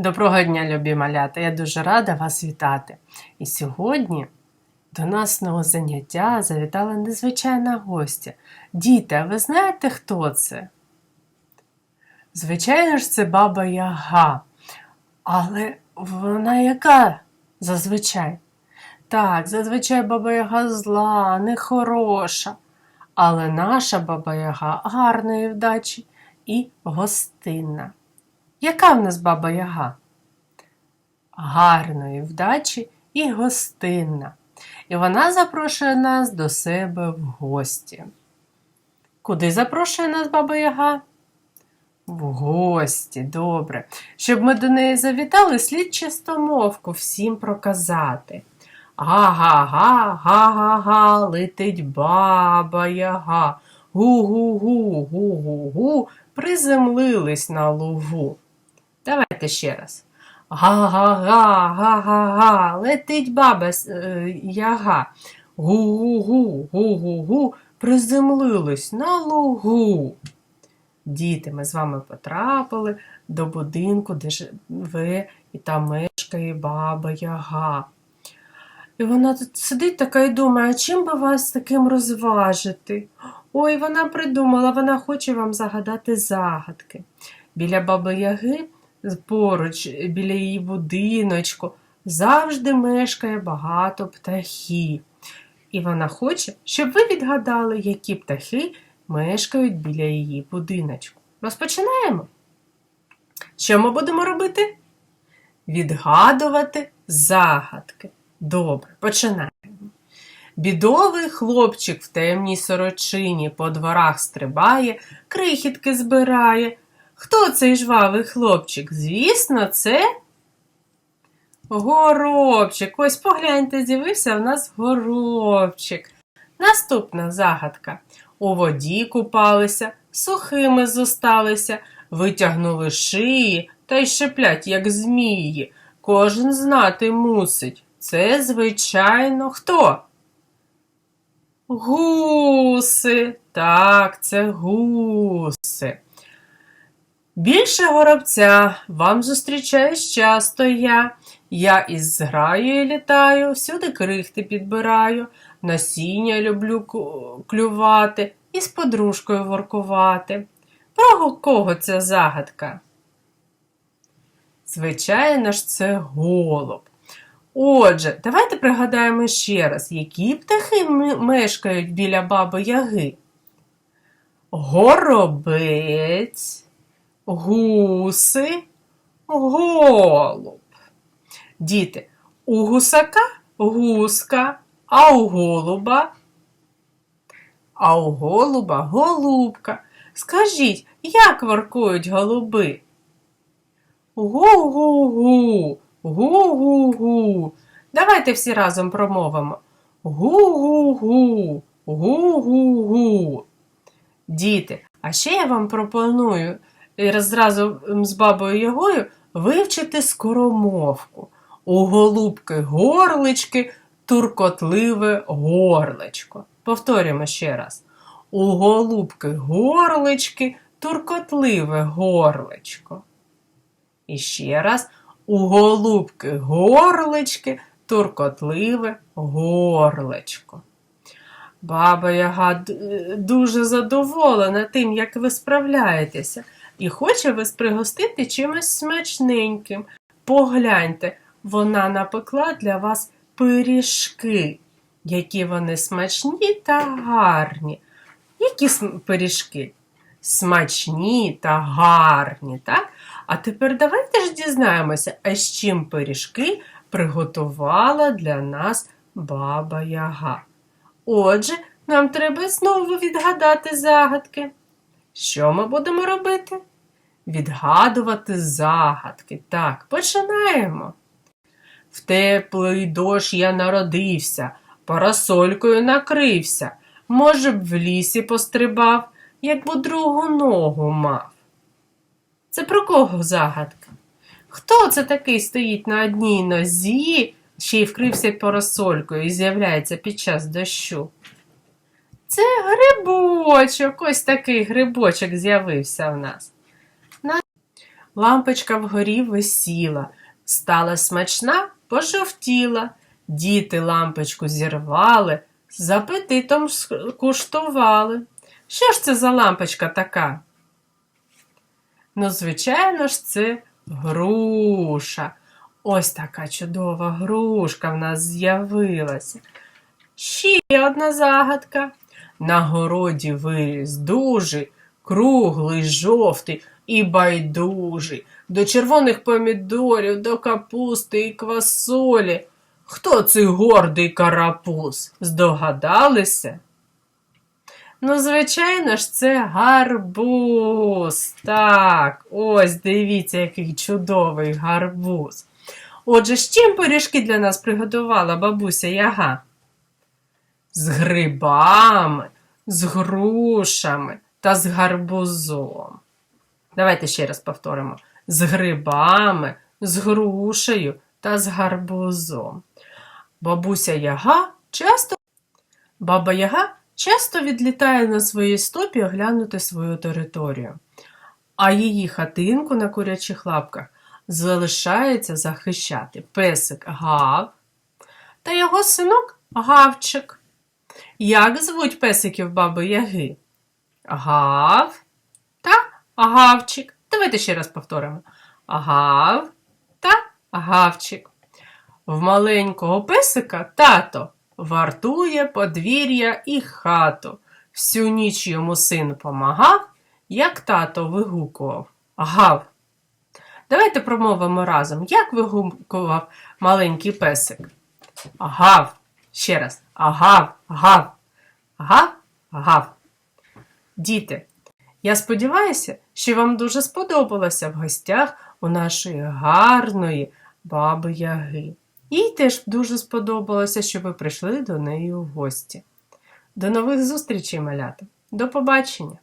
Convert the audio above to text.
Доброго дня, любі малята! Я дуже рада вас вітати. І сьогодні до нас на заняття завітала незвичайна гостя. Діти, а ви знаєте, хто це? Звичайно ж, це баба Яга. Але вона яка зазвичай? Так, зазвичай баба Яга зла, нехороша. Але наша баба Яга гарної вдачі і гостинна. Яка в нас баба Яга? Гарної вдачі і гостинна. І вона запрошує нас до себе в гості. Куди запрошує нас баба Яга? В гості, добре. Щоб ми до неї завітали, слід чистомовку всім проказати. Га-га-га, га-га-га, летить баба Яга. Гу-гу-гу, гу-гу-гу, приземлились на лугу. Давайте ще раз. Га-га-га, га-га-га, летить баба е, яга. Гу-гу-гу, гу-гу-гу, приземлились на лугу. Діти, ми з вами потрапили до будинку, де живе і там мешкає баба Яга. І вона тут сидить така і думає, а чим би вас таким розважити? Ой, вона придумала, вона хоче вам загадати загадки. Біля баби Яги, поруч, біля її будиночку, завжди мешкає багато птахів. І вона хоче, щоб ви відгадали, які птахи мешкають біля її будиночку. Розпочинаємо. Що ми будемо робити? Відгадувати загадки. Добре, починаємо. Бідовий хлопчик в темній сорочині по дворах стрибає, крихітки збирає. Хто цей жвавий хлопчик? Звісно, це горобчик. Ось погляньте, з'явився в нас горобчик. Наступна загадка. У воді купалися, сухими зосталися, витягнули шиї та й шиплять, як змії. Кожен знати мусить. Це, звичайно, хто? Гуси. Так, це гуси. Більше горобця вам зустрічаюсь часто я. Я із зграєю літаю, всюди крихти підбираю, насіння люблю клювати і з подружкою воркувати. Про кого ця загадка? Звичайно ж, це голуб. Отже, давайте пригадаємо ще раз, які птахи мешкають біля баби Яги. Горобець, гуси, голуб. Діти, у гусака гуска, а у голуба, а у голуба голубка. Скажіть, як воркують голуби? Гу-гу-гу. Гу-гу-гу. Давайте всі разом промовимо. Гу-гу-гу, гу-гу-гу. Діти, а ще я вам пропоную зразу з бабою Ягою вивчити скоромовку. У голубки горлички туркотливе горличко. Повторюємо ще раз. У голубки горлички туркотливе горличко. І ще раз. У голубки горлички, туркотливе горлечко. Баба Яга дуже задоволена тим, як ви справляєтеся, і хоче вас пригостити чимось смачненьким. Погляньте, вона напекла для вас пиріжки, які вони смачні та гарні. Які пиріжки? Смачні та гарні, так? А тепер давайте ж дізнаємося, а з чим пиріжки приготувала для нас баба Яга. Отже, нам треба знову відгадати загадки. Що ми будемо робити? Відгадувати загадки. Так, починаємо. В теплий дощ я народився, парасолькою накрився. Може б, в лісі пострибав, як бо другу ногу мав. Це про кого загадка? Хто це такий стоїть на одній нозі, ще й вкрився парасолькою і з'являється під час дощу? Це грибочок, ось такий грибочок з'явився в нас. Лампочка вгорі висіла, стала смачна, пожовтіла. Діти лампочку зірвали, з апетитом куштували. Що ж це за лампочка така? Ну, звичайно ж, це груша. Ось така чудова грушка в нас з'явилася. Ще одна загадка. На городі виріс дужий, круглий, жовтий і байдужий, до червоних помідорів, до капусти і квасолі. Хто цей гордий карапуз? Здогадалися? Ну, звичайно ж, це гарбуз. Так, ось дивіться, який чудовий гарбуз. Отже, з чим пиріжки для нас приготувала бабуся Яга? З грибами, з грушами та з гарбузом. Давайте ще раз повторимо: з грибами, з грушею та з гарбузом. Бабуся Яга часто Баба Яга часто відлітає на своїй стопі оглянути свою територію, а її хатинку на курячих лапках залишається захищати песик Гав та його синок Гавчик. Як звуть песиків баби Яги? Гав та Гавчик. Давайте ще раз повторимо. Гав та Гавчик. В маленького песика тато вартує подвір'я і хату. Всю ніч йому син помагав, як тато вигукував. Гав. Давайте промовимо разом, як вигукував маленький песик. Гав. Ще раз. Агав, гав. Гав, гав. Діти, я сподіваюся, що вам дуже сподобалося в гостях у нашої гарної баби Яги. Їй теж дуже сподобалося, що ви прийшли до неї у гості. До нових зустрічей, малята. До побачення!